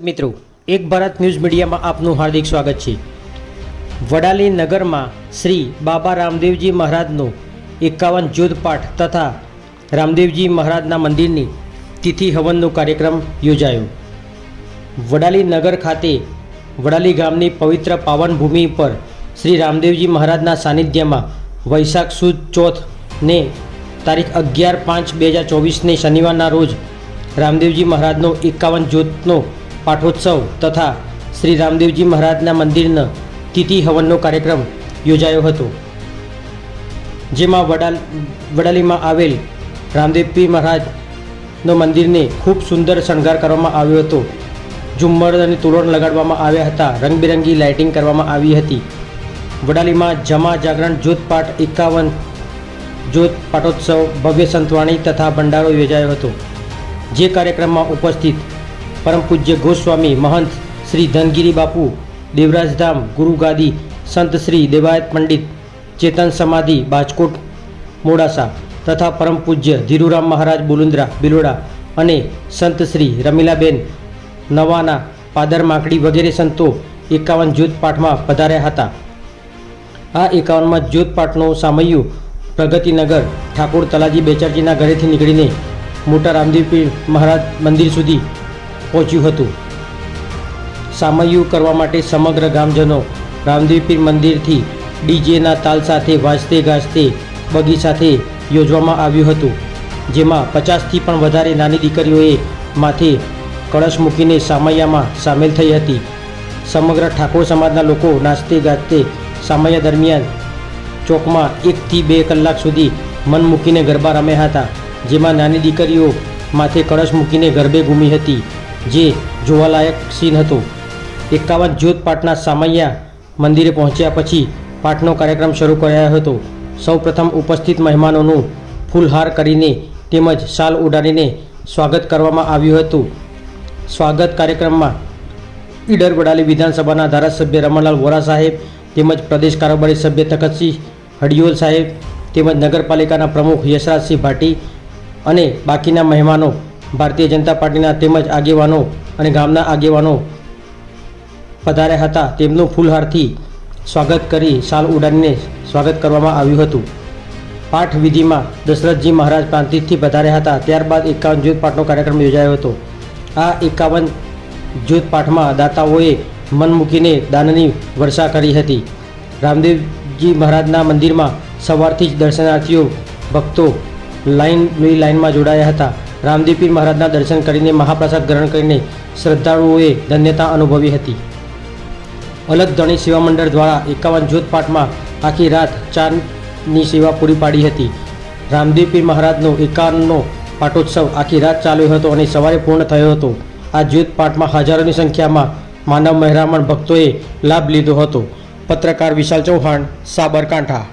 મિત્રો, એક ભારત ન્યૂઝ મીડિયામાં આપનું હાર્દિક સ્વાગત છે. વડાલી નગરમાં શ્રી બાબા રામદેવજી મહારાજનો એકાવન જ્યોત પાઠ તથા રામદેવજી મહારાજના મંદિરની તિથિ હવનનો કાર્યક્રમ યોજાયો. વડાલી નગર ખાતે વડાલી ગામની પવિત્ર પાવન ભૂમિ પર શ્રી રામદેવજી મહારાજના સાનિધ્યમાં વૈશાખ સુદ ચોથને તારીખ અગિયાર પાંચ બે હજાર ચોવીસને શનિવારના રોજ રામદેવજી મહારાજનો એકાવન જ્યોતનો પાઠોત્સવ તથા શ્રી રામદેવજી મહારાજના મંદિરના તિથિ હવનનો કાર્યક્રમ યોજાયો હતો, જેમાં વડાલ, વડાલીમાં આવેલ રામદેવપી મહારાજનો મંદિરને ખૂબ સુંદર શણગાર કરવામાં આવ્યો હતો. ઝુમ્મર અને તોરણ લગાડવામાં આવ્યા હતા. રંગબેરંગી લાઇટિંગ કરવામાં આવી હતી. વડાલીમાં જમા જાગરણ જોતપાઠ એકાવન જ્યોત પાટોત્સવ ભવ્ય સંતવાણી તથા ભંડારો યોજાયો હતો, જે કાર્યક્રમમાં ઉપસ્થિત પરમ પૂજ્ય ગોસ્વામી મહંત શ્રી ધનગીરી બાપુ, દેવરાજધામ ગુરુગાદી સંત શ્રી દેવાયત પંડિત, ચેતન સમાધિ, બાજકોટ, મોડાસા તથા પરમ પૂજ્ય ધીરુરામ મહારાજ બુલુંદ્રા, બિલોડા અને સંત શ્રી રમીલાબેન નવાના પાદર માકડી વગેરે સંતો એકાવન જ્યોતપાઠમાં પધાર્યા હતા. આ એકાવનમાં જ્યોતપાઠનો સામયું પ્રગતિનગર ઠાકોર તલાજી બેચરજીના ઘરેથી નીકળીને મોટા રામદેવપીર મહારાજ મંદિર સુધી પહોંચ્યું હતું. સામયુ કરવા માટે સમગ્ર ગામજનો રામદેવપીર મંદિરથી ડીજેના તાલ સાથે વાજતે ગાજતે બગી સાથે યોજવામાં આવ્યું હતું, જેમાં પચાસથી પણ વધારે નાની દીકરીઓએ માથે કળશ મૂકીને સામૈયામાં સામેલ થઈ હતી. સમગ્ર ઠાકોર સમાજના લોકો નાચતે ગાજતે સામૈયા દરમિયાન ચોકમાં એકથી બે કલાક સુધી મન મૂકીને ગરબા રમ્યા હતા, જેમાં નાની દીકરીઓ માથે કળશ મૂકીને ગરબે ઘૂમી હતી. જે જોવાલાયક સીન હતું. એકાવન જ્યોત પાઠના સામૈયા મંદિરે પહોંચ્યા પછી પાઠનો કાર્યક્રમ શરૂ કરાયો હતો. સૌપ્રથમ ઉપસ્થિત મહેમાનોનું ફૂલહાર કરીને તેમજ શાલ ઉડાડીને સ્વાગત કરવામાં આવ્યું હતું. સ્વાગત કાર્યક્રમમાં ઈડર વડાલી વિધાનસભાના ધારાસભ્ય રમણલાલ વોરા સાહેબ તેમજ પ્રદેશ કારોબારી સભ્ય તખતસિંહ હડિયોલ સાહેબ તેમજ નગરપાલિકાના પ્રમુખ યશરાજસિંહ ભાટી અને બાકીના મહેમાનો ભારતીય જનતા પાર્ટીના તેમજ આગેવાનો અને ગામના આગેવાનો પધાર્યા હતા. તેમનું ફૂલહારથી સ્વાગત કરી શાલ ઉડાડીને સ્વાગત કરવામાં આવ્યું હતું. પાઠ વિધિમાં દશરથજી મહારાજ પ્રાંતિજથી પધાર્યા હતા. ત્યારબાદ એકાવન જ્યોત પાઠનો કાર્યક્રમ યોજાયો હતો. આ એકાવન જ્યોત પાઠમાં દાતાઓએ મન મૂકીને દાનની વર્ષા કરી હતી. રામદેવજી મહારાજના મંદિરમાં સવારથી જ દર્શનાર્થીઓ, ભક્તો લાઈન લોહી લાઈનમાં જોડાયા હતા. રામદેવપીર મહારાજના દર્શન કરીને મહાપ્રસાદ ગ્રહણ કરીને શ્રદ્ધાળુઓએ ધન્યતા અનુભવી હતી. અલગ ધણી સેવા મંડળ દ્વારા એકાવન પાઠમાં આખી રાત ચારની સેવા પૂરી પાડી હતી. રામદેવપીર મહારાજનો એકાવનનો પાટોત્સવ આખી રાત ચાલ્યો હતો અને સવારે પૂર્ણ થયો હતો. આ પાઠમાં હજારોની સંખ્યામાં માનવ મહેરામણ ભક્તોએ લાભ લીધો હતો. પત્રકાર વિશાલ ચૌહાણ, સાબરકાંઠા.